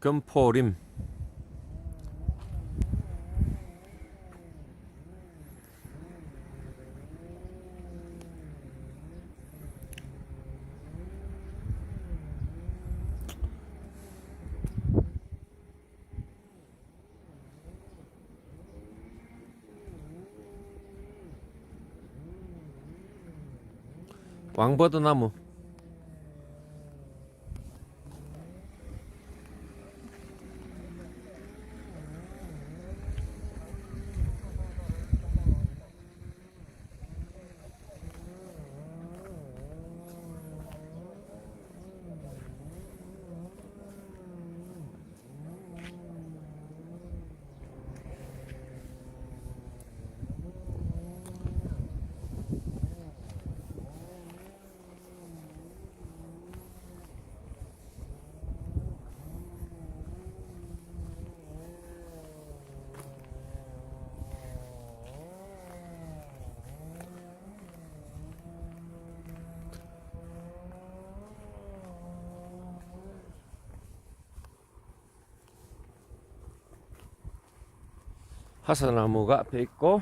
금포림. 왕버드 나무 하사나무가 앞에 있고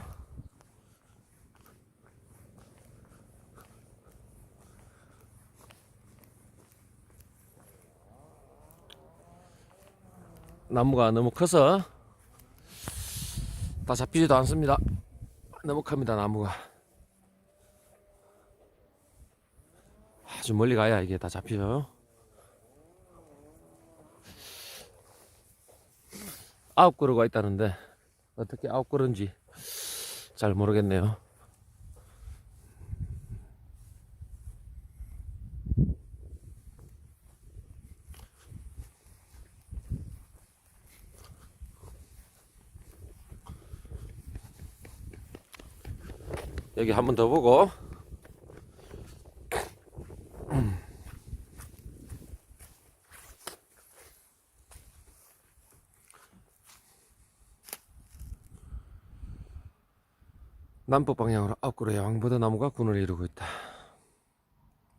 나무가 너무 커서 다 잡히지도 않습니다. 너무 큽니다 나무가 아주 멀리 가야 이게 다 잡히죠. 아홉 그루가 있다는데 어떻게 그루인지 잘 모르겠네요. 여기 한 번 더 보고 남북 방향으로 앞으로 양보드 나무가 군을 이루고 있다.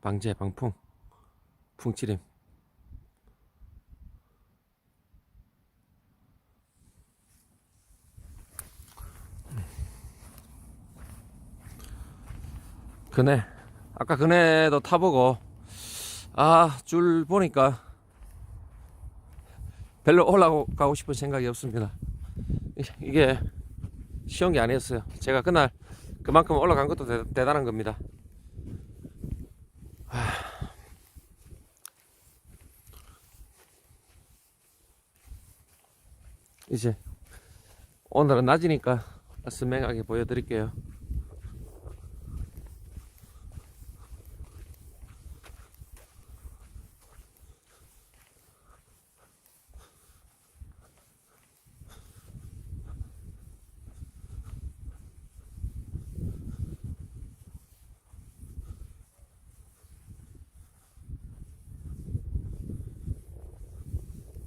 방제 방풍 풍치림 그네 아까 그네도 타보고 아 줄 보니까 별로 올라가고 싶은 생각이 없습니다. 이- 이게 쉬운 게 아니었어요. 제가 그날 그만큼 올라간 것도 대, 대단한 겁니다. 하... 이제 오늘은 낮이니까 스맹하게 보여드릴게요.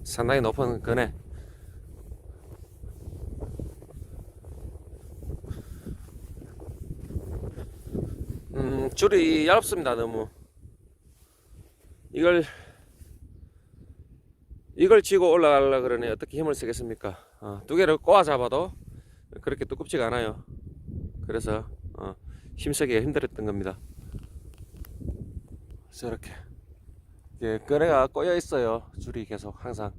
상당히 높은 거네. 음, 줄이 얇습니다, 너무. 이걸, 이걸 쥐고 올라가려 그러니 어떻게 힘을 쓰겠습니까? 어, 두 개를 꼬아 잡아도 그렇게 두껍지가 않아요. 그래서, 어, 힘쓰기가 힘들었던 겁니다. 저렇게. 이게 끈에가 꼬여 있어요. 줄이 계속 항상.